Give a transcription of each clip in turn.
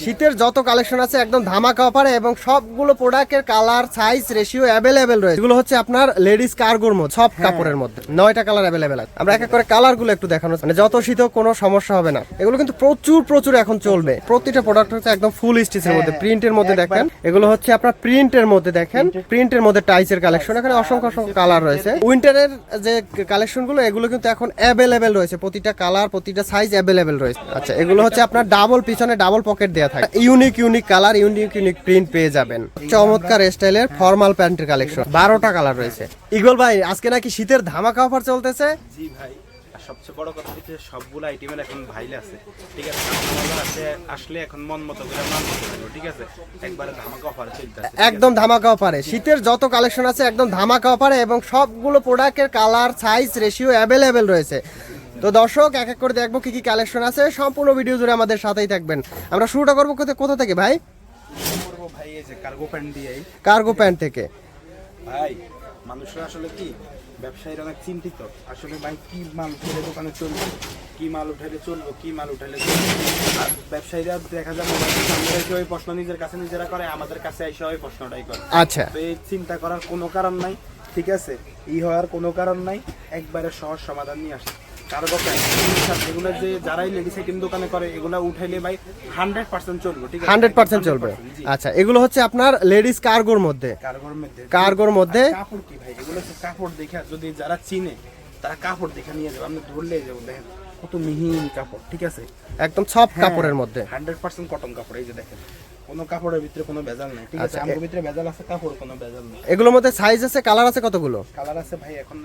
শীতের যত কালেকশন আছে একদম ধামাকা অফারে এবং সবগুলো প্রোডাক্টের কালার সাইজ রেশিও অ্যাভেলেবেল রয়েছে। এগুলো হচ্ছে আপনার লেডিস কার্গোর মধ্যে সব কাপড়ের মধ্যে। নয়টা কালার অ্যাভেলেবেল আছে। আমরা এক এক করে কালারগুলো একটু দেখানো মানে যত শীত হোক কোনো সমস্যা হবে না। এগুলো কিন্তু প্রচুর প্রচুর এখন চলবে। প্রতিটা প্রোডাক্ট হচ্ছে একদম ফুল স্টিচের মধ্যে প্রিন্টের মধ্যে দেখেন। এগুলো হচ্ছে আপনার প্রিন্টের মধ্যে দেখেন। প্রিন্টের মধ্যে টাইসের কালেকশন এখানে অসংখ্য অসংখ্য কালার রয়েছে। উইন্টারের যে কালেকশনগুলো এগুলো কিন্তু এখন অ্যাভেলেবেল রয়েছে। প্রতিটা কালার প্রতিটা সাইজ অ্যাভেলেবেল রয়েছে। আচ্ছা এগুলো হচ্ছে আপনার ডাবল পিছনে ডাবল পকেট দেওয়া থাকে unique unique colour unique unique print পেয়ে যাবেন। চমৎকার স্টাইলের ফর্মাল প্যান্টের কালেকশন বারোটা কালার রয়েছে। ইগল ভাই আজকে নাকি শীতের ধামাকা অফার চলতেছে? জি ভাই সবচেয়ে বড় কথা হচ্ছে সবগুলো আইটেমের এখন ভাইলে আছে। ঠিক আছে আছে আসলে এখন মন মতো করে মান মতো ঠিক আছে? একবারে ধামাকা অফার চলতেছে একদম ধামাকা অফারে শীতের যত কালেকশন আছে একদম ধামাকা অফারে এবং সবগুলো প্রোডাক্টের কালার সাইজ রেশিও অ্যাভেলেবেল রয়েছে। তো দর্শক এক এক করে দেখব কি কি কালেকশন আছে। সম্পূর্ণ ভিডিও জুড়ে আমাদের সাথেই থাকবেন। আমরা শুরুটা করব কোথা কোথা থেকে ভাই? কার্গো প্যান্ট দিয়েই কার্গো প্যান্ট থেকে। ভাই মানুষরা আসলে কি? ব্যবসায়ীরা অনেক চিন্তিত। আসলে ভাই কি মাল উঠে দোকানে চলবে? কি মাল উঠাইলে চলবো? কি মাল উঠাইলে চলবে? আর ব্যবসায়ীরা দেখা যায় সামনে ওই প্রশ্ন নিজের কাছে নিজেরা করে আমাদের কাছে এসে ওই প্রশ্নটাই করে। আচ্ছা। তো এই চিন্তা করার কোনো কারণ নাই ঠিক আছে? ই হওয়ার কোনো কারণ নাই একবারে সহজ সমাধান নিয়ে আসে কার্গো প্যান্ট এগুলো যে যারাই লেডিস আইটেম দোকানে করে এগুলো উঠাইলে ভাই হান্ড্রেড পার্সেন্ট চলবে ঠিক আছে? হান্ড্রেড পার্সেন্ট চলবে। আচ্ছা এগুলো হচ্ছে আপনার লেডিস কার্গোর মধ্যে। কার্গোর মধ্যে। কার্গোর মধ্যে কাপড় কি ভাই? এগুলো কাপড় দেখে যদি যারা চিনে তারা কাপড় দেখে নিয়ে যাবে। আপনি ধরলে যাব দেখেন কত কাপড় ঠিক আছে? একদম সব হ্যাঁ। কাপড়ের মধ্যে। হান্ড্রেড পার্সেন্ট কটন কাপড় এই যে দেখেন। কোনো কাপড়ের ভিতরে কোনো ভেজাল নাই। ঠিক আছে আচ্ছা, আমার ভিতরে ভেজাল আছে কাপড় কোনো ভেজাল নেই। এগুলোর মধ্যে সাইজ আছে কালার আছে কতগুলো? কালার আছে ভাই এখন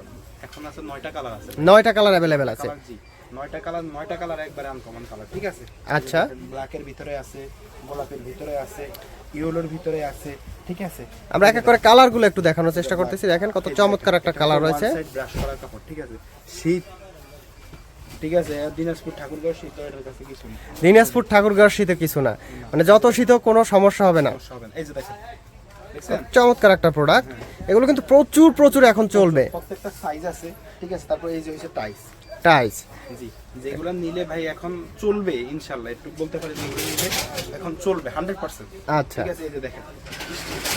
এখন আছে নয়টা কালার আছে। নয়টা কালার অ্যাভেলেবেল আছে। কালার জি নয়টা কালার নয়টা কালার একবারে আনকমন কালার ঠিক আছে? আচ্ছা। ব্ল্যাকের ভিতরে আছে গোলাপের ভিতরে আছে ইয়েলোর ভিতরে আছে ঠিক আছে? আমরা এক এক করে কালারগুলো একটু দেখানোর চেষ্টা করতেছি। দেখেন কত চমৎকার একটা কালার রয়েছে। ব্রাশ করা কাপড় ঠিক আছে? শীত ঠিক আছে দিনাজপুর ঠাকুরগাঁও শীত এটার কাছে কিছু নেই দিনাজপুর ঠাকুরগাঁও শীতে কিছু না। মানে যত শীত কোনো সমস্যা হবে না। সমস্যা হবে না। এই যে দেখেন চমৎকার একটা প্রোডাক্ট এগুলো কিন্তু প্রচুর প্রচুর এখন চলবে। প্রত্যেকটা সাইজ আছে ঠিক আছে? তারপর এই যে হচ্ছে টাইস টাইস জি যেগুলো নিলে ভাই এখন চলবে ইনশাল্লাহ। একটু বলতে পারি যেগুলো নিলে এখন চলবে হান্ড্রেড পার্সেন্ট আচ্ছা। ঠিক আছে এই যে দেখেন।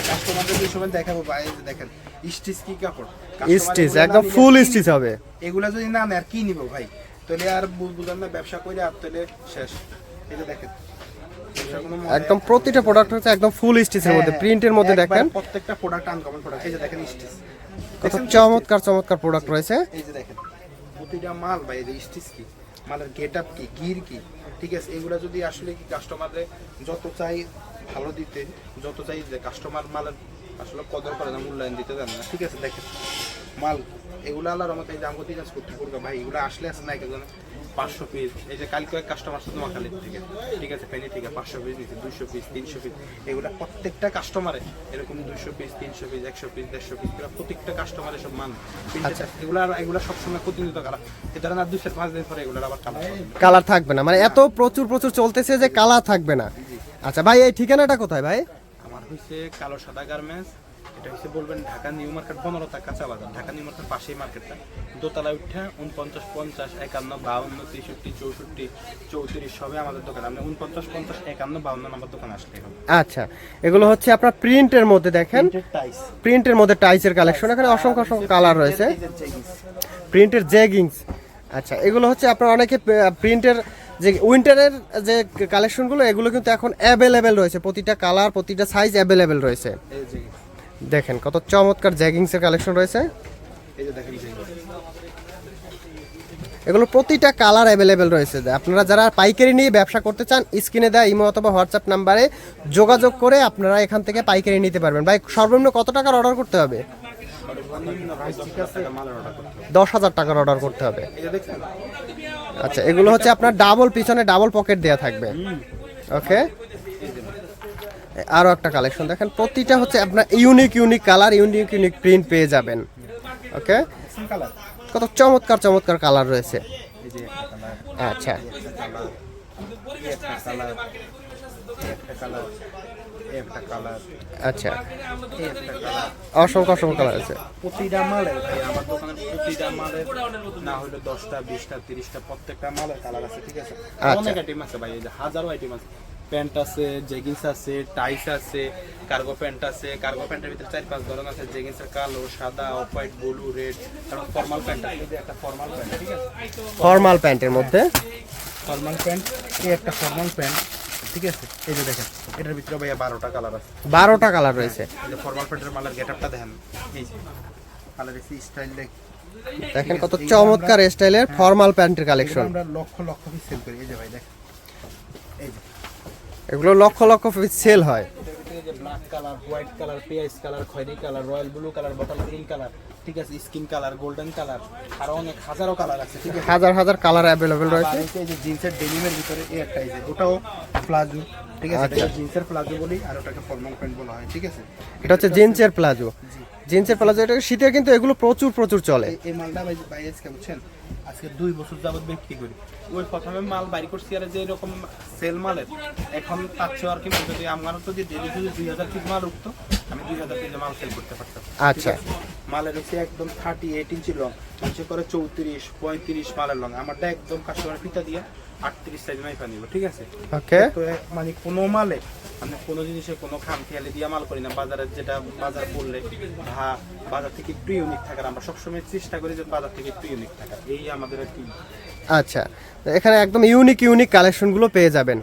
কাস্টমারদের সময় দেখাবো ভাই এই যে দেখেন স্টিচ কি কাপড়? স্টিচ একদম ফুল স্টিচ হবে। এগুলা যদি না নেয় আর কি নিব ভাই? তাহলে আর বুঝলাম না ব্যবসা করে আর তাহলে শেষ। যে দেখেন একদম প্রতিটা প্রোডাক্ট হচ্ছে একদম ফুল স্টিচের মধ্যে হ্যাঁ, প্রিন্টের মধ্যে দেখেন। প্রত্যেকটা প্রোডাক্ট আনকমন প্রোডাক্ট এই যে দেখেন স্টিচ কত চমৎকার চমৎকার প্রোডাক্ট রয়েছে। এই যে দেখেন প্রতিটা মাল ভাই এই যে স্টিচ কি? মালের গেট আপ কি গির কি? ঠিক আছে এগুলো যদি আসলে কি কাস্টমারে যত চাই ভালো দিতে যত চাই যে কাস্টমার মালের আসলে কদর করে না মূল্যায়ন দিতে জানে না। ঠিক আছে দেখেন মাল এগুলো আল্লাহর রহমতে এই যে আমগতি কাজ করতে করবে ভাই এগুলো আসলে আছে না একজন পাঁচশো পিস এই যে কালকে এক কাস্টমার সাথে নোয়াখালীর থেকে। ঠিক আছে ফেনি থেকে পাঁচশো পিস নিচ্ছে দুইশো পিস তিনশো পিস এগুলো প্রত্যেকটা কাস্টমারে এরকম দুইশো পিস তিনশো পিস একশো পিস দেড়শো পিস এগুলো প্রত্যেকটা কাস্টমারের সব মান। আচ্ছা। এগুলো আর এগুলো সবসময় প্রতিনিয়ত কালার এটা না দুই পাঁচ দিন পরে এগুলোর আবার কালার কালার থাকবে না। মানে এত প্রচুর প্রচুর চলতেছে যে কালার থাকবে না। আচ্ছা ভাই এই ঠিকানাটা কোথায় ভাই? আমার হচ্ছে কালো সাদা গার্মেন্টস এটা হচ্ছে বলবেন ঢাকা নিউ মার্কেট পনেরোটা কাঁচা বাজার ঢাকা নিউ মার্কেট পাশেই মার্কেটটা। দোতলায় উঠে উনপঞ্চাশ পঞ্চাশ একান্ন বাউন্ন তেষট্টি চৌষট্টি চৌত্রিশ সবে আমাদের দোকান। আপনি উনপঞ্চাশ পঞ্চাশ একান্ন বাউন্ন নম্বর দোকান আসলে আচ্ছা এগুলো হচ্ছে আপনার প্রিন্টের মধ্যে দেখেন। টাইস প্রিন্টের মধ্যে টাইসের কালেকশন এখানে অসংখ্য অসংখ্য কালার রয়েছে। প্রিন্টের জেগিংস আচ্ছা এগুলো হচ্ছে আপনার অনেকে প্রিন্টের যে উইন্টারের যে কালেকশনগুলো এগুলো কিন্তু এখন অ্যাভেলেবেল রয়েছে। প্রতিটা কালার প্রতিটা সাইজ অ্যাভেলেবেল রয়েছে। দেখেন কত চমৎকার জ্যাগিংসের কালেকশন রয়েছে। এই যে দেখেন এগুলো প্রতিটা কালার অ্যাভেলেবেল রয়েছে। আপনারা যারা পাইকারি নিয়ে ব্যবসা করতে চান স্ক্রিনে দেওয়া ইমো অথবা হোয়াটসঅ্যাপ নাম্বারে যোগাযোগ করে আপনারা এখান থেকে পাইকারি নিতে পারবেন। ভাই সর্বনিম্ন কত টাকার অর্ডার করতে হবে? দশ হাজার টাকার অর্ডার করতে হবে। আচ্ছা এগুলো হচ্ছে আপনার ডাবল পিছনে ডাবল পকেট দেওয়া থাকবে। ওকে আরও একটা কালেকশন দেখেন। প্রতিটা হচ্ছে আপনার unique unique colour unique unique print পেয়ে যাবেন। ওকে কত চমৎকার চমৎকার কালার রয়েছে। আচ্ছা। আচ্ছা। অসংখ্য অসংখ্য কালার আছে। প্রতিটা মালের আমার প্রতিটা মালের না হলে দশটা বিশটা তিরিশটা প্রত্যেকটা মালের কালার আছে ঠিক আছে? আচ্ছা। অনেক আইটেম আছে ভাই হাজারো আইটেম আছে। প্যান্ট আছে জেগিংস আছে টাইস আছে কার্গো প্যান্ট আছে। কার্গো প্যান্টের ভিতরে চার পাঁচ ধরন আছে। জেগিংসের কালো সাদা অফ হোয়াইট ব্লু রেড কারণ ফর্মাল প্যান্ট আছে। একটা ফর্মাল প্যান্ট ঠিক আছে? ফর্মাল প্যান্টের মধ্যে? ফর্মাল প্যান্ট এই একটা ফর্মাল প্যান্ট ঠিক আছে? এই যে দেখেন এটার ভিতরে ভাইয়া বারোটা কালার আছে। বারোটা কালার রয়েছে। এই যে ফর্মাল প্যান্টের মালের গেটআপটা দেখেন। এই যে কালার স্টাইল দেখ। দেখেন কত চমৎকার স্টাইলের ফর্মাল প্যান্টের কালেকশন আমরা লক্ষ লক্ষ পিস সেল করি। এই যে ভাই দেখ। এই যে এগুলো লক্ষ লক্ষ পিস সেল হয়। ব্ল্যাক কালার হোয়াইট কালার পেঁয়াজ কালার খয়েরি colour royal blue colour bottle green colour ঠিক আছে স্কিন কালার গোল্ডেন কালার আরও অনেক হাজারো কালার আছে ঠিক আছে। হাজার হাজার কালার অ্যাভেলেবেল রয়েছে। এই যে জিন্সের ডেনিমের ভিতরে এই একটা এই যে ওটাও প্লাজো ঠিক আছে আচ্ছা। এটা জিন্সের প্লাজো বলি আর ওটাকে ফর্মাল প্যান্ট বলা হয় ঠিক আছে। এটা হচ্ছে জিন্সের প্লাজো। জিন্সের প্লাজো এটা শীতে কিন্তু এগুলো প্রচুর প্রচুর চলে। এই- মালটা ভাই ভাই আজকে বুঝছেন? আজকে দুই বছর যাবত বিক্রি করি। ওই প্রথমে মাল বাইর করছি আর যে এরকম সেল মালের এখন তার চেয়ে আর কি যদি আমার যদি ডেলি যদি দুই হাজার পিস মাল উঠতো আমি দুই হাজার পিস মাল সেল করতে পারতাম। আচ্ছা। মালের হচ্ছে একদম থার্টি এইট ইঞ্চি লং নিচে করে চৌত্রিশ পঁয়ত্রিশ মালের লং আমারটা একদম কাস্টমার ফিতা দিয়ে আটত্রিশ সাইজ মাইফা নিব ঠিক আছে? ওকে। তো মানে কোনো মালে মানে কোনো জিনিসে কোনো খামখেয়ালে দিয়ে মাল করি না বাজারে যেটা বাজার ভা বাজার থেকে একটু ইউনিক থাকার আমরা সবসময় চেষ্টা করি যে বাজার থেকে একটু ইউনিক থাকার এই আমাদের আর কি। আচ্ছা এখানে একদম ইউনিক ইউনিক কালেকশনগুলো পেয়ে যাবেন।